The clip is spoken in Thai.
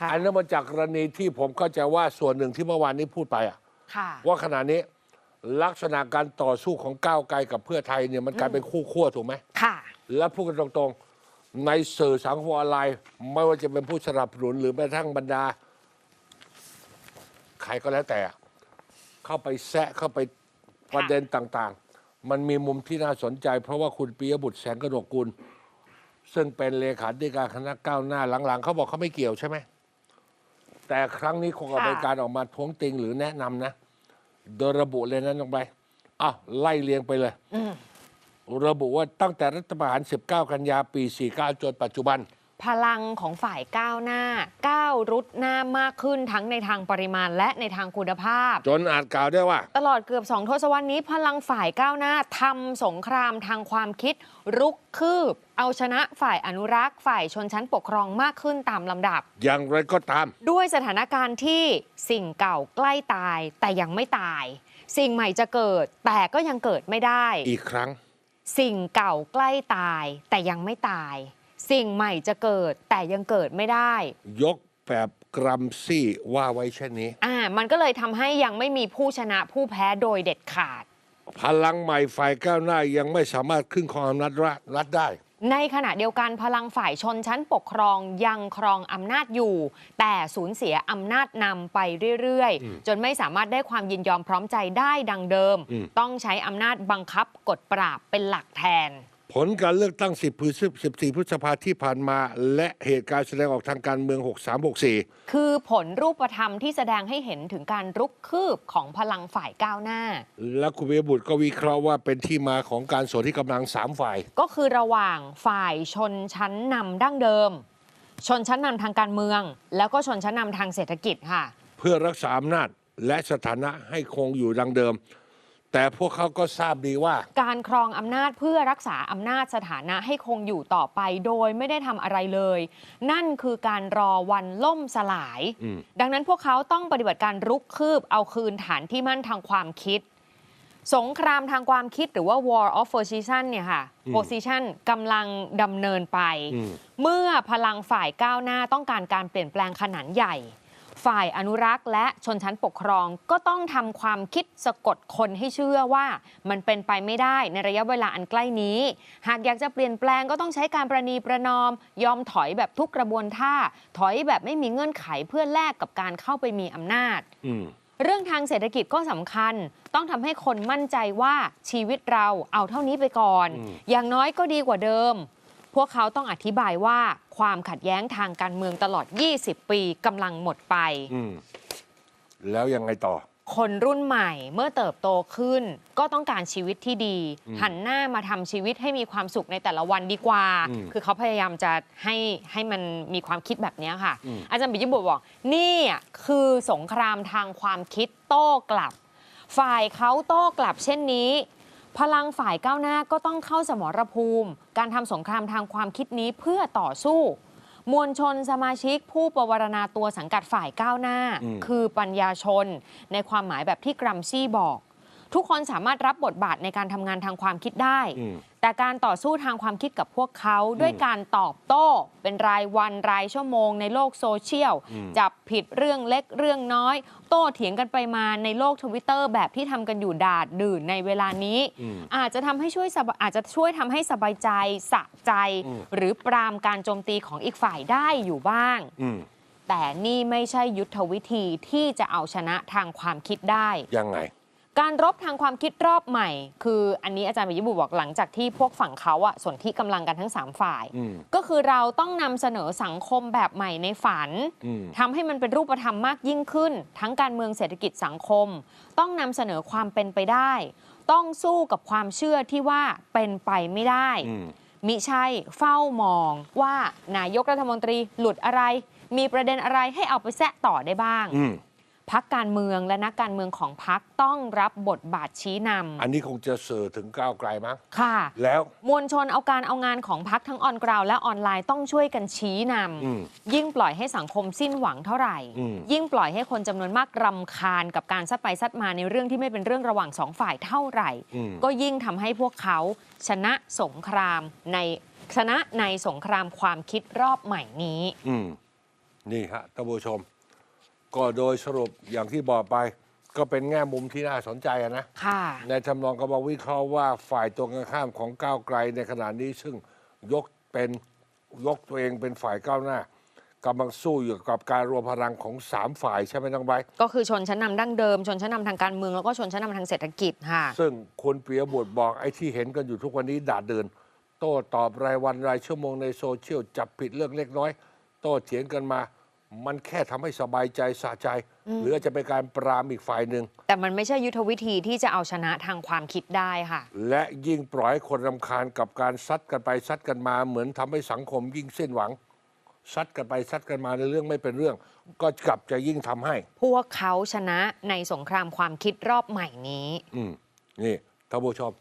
ค่ะอันนั้นมาจากกรณีที่ผมเข้าใจว่าส่วนหนึ่งที่เมื่อวานนี้พูดไปอะค่ะว่าขณะนี้ลักษณะการต่อสู้ของก้าวไกลกับเพื่อไทยเนี่ยมันกลายเป็นคู่ขั้วถูกไหมค่ะ และพูดกันตรงๆ ในสื่อสังคมออนไลน์ ไม่ว่าจะเป็นผู้สนับสนุนหรือแม้กระทั่งบรรดา ใครก็แล้วแต่ เข้าไปแซะเข้าไปประเด็นต่างๆ มันมีมุมที่น่าสนใจ เพราะว่าคุณปิยบุตรแสงกระดกกุล ซึ่งเป็นเลขาธิการคณะก้าวหน้าหลังๆ เขาบอกเขาไม่เกี่ยวใช่ไหม แต่ครั้งนี้คงจะเป็นค่ะการออกมาท้วงติงหรือแนะนำนะโดยระบุเลยนั้นลงไปอ้าวไล่เรียงไปเลยอืมระบุว่าตั้งแต่รัฐประหาร 19 กันยาปี 49 จนปัจจุบัน พลังของฝ่ายก้าวหน้าก้าวรุดหน้ามากขึ้นทั้งในทางปริมาณและในทางคุณภาพ จนอาจกล่าวได้ว่า ตลอดเกือบสองทศวรรษนี้พลังฝ่ายก้าวหน้าทำสงครามทางความคิด รุกคืบ เอาชนะฝ่ายอนุรักษ์ ฝ่ายชนชั้นปกครองมากขึ้นตามลำดับ อย่างไรก็ตาม ด้วยสถานการณ์ที่สิ่งเก่าใกล้ตายแต่ยังไม่ตาย สิ่งใหม่จะเกิดแต่ก็ยังเกิดไม่ได้ อีกครั้ง สิ่งเก่าใกล้ตายแต่ยังไม่ตาย สิ่งใหม่จะเกิดแต่ยังเกิดไม่ได้ ยกแบบกรัมซี่ว่าไว้เช่นนี้ อ่า มันก็เลยทำให้ยังไม่มีผู้ชนะผู้แพ้โดยเด็ดขาด พลังใหม่ฝ่ายก้าวหน้ายังไม่สามารถขึ้นครองอำนาจรัฐได้ ในขณะเดียวกันพลังฝ่ายชนชั้นปกครองยังครองอำนาจอยู่ แต่สูญเสียอำนาจนำไปเรื่อยๆ จนไม่สามารถได้ความยินยอมพร้อมใจได้ดังเดิม อืม ต้องใช้อำนาจบังคับกดปราบเป็นหลักแทน ผลการเลือกตั้ง 10พฤษภา14พฤษภาที่ผ่านมา และเหตุการณ์แสดงออกทางการเมือง 6364 คือผลรูปธรรมที่แสดงให้เห็นถึงการรุกคืบของพลังฝ่ายก้าวหน้า และคุณเบียบุตรก็วิเคราะห์ว่าเป็นที่มาของการสนที่กำลังสามฝ่าย ก็คือระหว่างฝ่ายชนชั้นนำดั้งเดิม ชนชั้นนำทางการเมือง แล้วก็ชนชั้นนำทางเศรษฐกิจค่ะ เพื่อรักษาอำนาจและสถานะให้คงอยู่ดังเดิม แต่พวกเขาก็ทราบดีว่า การครองอำนาจเพื่อรักษาอำนาจสถานะให้คงอยู่ต่อไปโดยไม่ได้ทำอะไรเลย นั่นคือการรอวันล่มสลาย อืม ดังนั้นพวกเขาต้องปฏิบัติการรุกคืบเอาคืนฐานที่มั่นทางความคิด สงครามทางความคิดหรือว่า war of position เนี่ยค่ะ position กำลังดำเนินไป อืม เมื่อพลังฝ่ายก้าวหน้าต้องการการเปลี่ยนแปลงขนาดใหญ่ ฝ่ายอนุรักษ์และชนชั้นปกครองก็ต้องทำความคิดสะกดคนให้เชื่อว่า มันเป็นไปไม่ได้ในระยะเวลาอันใกล้นี้ หากอยากจะเปลี่ยนแปลงก็ต้องใช้การประนีประนอม ยอมถอยแบบทุกกระบวนท่า ถอยแบบไม่มีเงื่อนไขเพื่อแลกกับการเข้าไปมีอำนาจอืมเรื่องทางเศรษฐกิจก็สำคัญ ต้องทำให้คนมั่นใจว่าชีวิตเราเอาเท่านี้ไปก่อนอืมอย่างน้อยก็ดีกว่าเดิม พวกเขาต้องอธิบายว่า ความขัดแย้งทางการเมืองตลอด 20 ปีกำลังหมดไปอืมแล้วยังไงต่อ คนรุ่นใหม่เมื่อเติบโตขึ้น ก็ต้องการชีวิตที่ดี หันหน้ามาทำชีวิตให้มีความสุขในแต่ละวันดีกว่าอืมคือเขาพยายามจะให้ให้มันมีความคิดแบบนี้ค่ะอืมอาจารย์ปิยบุตรบอก นี่อะคือสงครามทางความคิดโต้กลับ ฝ่ายเขาโต้กลับเช่นนี้ พลังฝ่ายก้าวหน้าก็ต้องเข้าสมรภูมิ การทำสงครามทางความคิดนี้เพื่อต่อสู้ มวลชนสมาชิกผู้ประวารณาตัวสังกัดฝ่ายก้าวหน้าอืมคือปัญญาชน ในความหมายแบบที่กรัมซี่บอก ทุกคนสามารถรับบทบาทในการทำงานทางความคิดได้อืมแต่การต่อสู้ทางความคิดกับพวกเขาด้วยการตอบโต้ เป็นรายวันรายชั่วโมง ในโลกโซเชียลอืมจับผิดเรื่องเล็กเรื่องน้อย โต้เถียงกันไปมาในโลกทวิตเตอร์แบบที่ทำกันอยู่ดาดดื่นในเวลานี้อืมอาจจะทำให้ช่วยสบอาจจะช่วยทำให้สบายใจสะใจอืมหรือปรามการโจมตีของอีกฝ่ายได้อยู่บ้างอืมแต่นี่ไม่ใช่ยุทธวิธีที่จะเอาชนะทางความคิดได้ ยังไง การรบทางความคิดรอบใหม่ คืออันนี้อาจารย์ปิยบุตรบอกหลังจากที่พวกฝั่งเขาอะส่วนที่กำลังกันทั้ง 3 ฝ่ายอืมก็คือเราต้องนำเสนอสังคมแบบใหม่ในฝันอืมทำให้มันเป็นรูปธรรมมากยิ่งขึ้น ทั้งการเมืองเศรษฐกิจสังคม ต้องนำเสนอความเป็นไปได้ ต้องสู้กับความเชื่อที่ว่าเป็นไปไม่ได้อืมมิใช่เฝ้ามองว่านายกรัฐมนตรีหลุดอะไร มีประเด็นอะไรให้เอาไปแซะต่อได้บ้างอืม พักการเมืองและนักการเมืองของพักต้องรับบทบาทชี้นอันนี้คงจะสื่อถึงก้าวไกลมั้งำค่ะ แล้วมวลชนเอาการเอางานของพักทั้งออนกราวและออนไลน์ต้องช่วยกันชี้นอืมำยิ่งปล่อยให้สังคมสิ้นหวังเท่าไหร่อืมยิ่งปล่อยให้คนจำนวนมากรำคาญกับการซัดไปซัดมาในเรื่องที่ไม่เป็นเรื่องระหว่างสองฝ่ายเท่าไหร่อืมก็ยิ่งทำให้พวกเขาชนะสงครามในชนะในสงครามความคิดรอบใหม่นี้อืมนี่ฮะท่านผู้ชม ก็โดยสรุปอย่างที่บอกไป ก็เป็นแง่มุมที่น่าสนใจอะนะ ค่ะ ในทำนองกำลังวิเคราะห์ว่าฝ่ายตรงกันข้ามของก้าวไกลในขณะนี้ซึ่งยกเป็นยกตัวเองเป็นฝ่ายก้าวหน้ากำลังสู้อยู่กับการรวมพลังของสามฝ่ายใช่ไหมน้องไบร์ทก็คือชนชั้นนำดั้งเดิม ชนชั้นนำทางการเมืองแล้วก็ชนชั้นนำทางเศรษฐกิจค่ะ ซึ่งคุณเปียบุตรบอกไอ้ที่เห็นกันอยู่ทุกวันนี้ด่าเดิน โต้ตอบรายวันรายชั่วโมงในโซเชียลจับผิดเรื่องเล็กน้อย โต้เถียงกันมา มันแค่ทำให้สบายใจสะใจ หรืออาจจะเป็นการปรามอีกฝ่ายหนึ่ง แต่มันไม่ใช่ยุทธวิธีที่จะเอาชนะทางความคิดได้ค่ะ และยิ่งปล่อยให้คนรำคาญกับการซัดกันไปซัดกันมา เหมือนทำให้สังคมยิ่งสิ้นหวัง ซัดกันไปซัดกันมาในเรื่องไม่เป็นเรื่อง ก็กลับจะยิ่งทำให้ พวกเขาชนะในสงครามความคิดรอบใหม่นี้ อืมนี่ท่านผู้ชม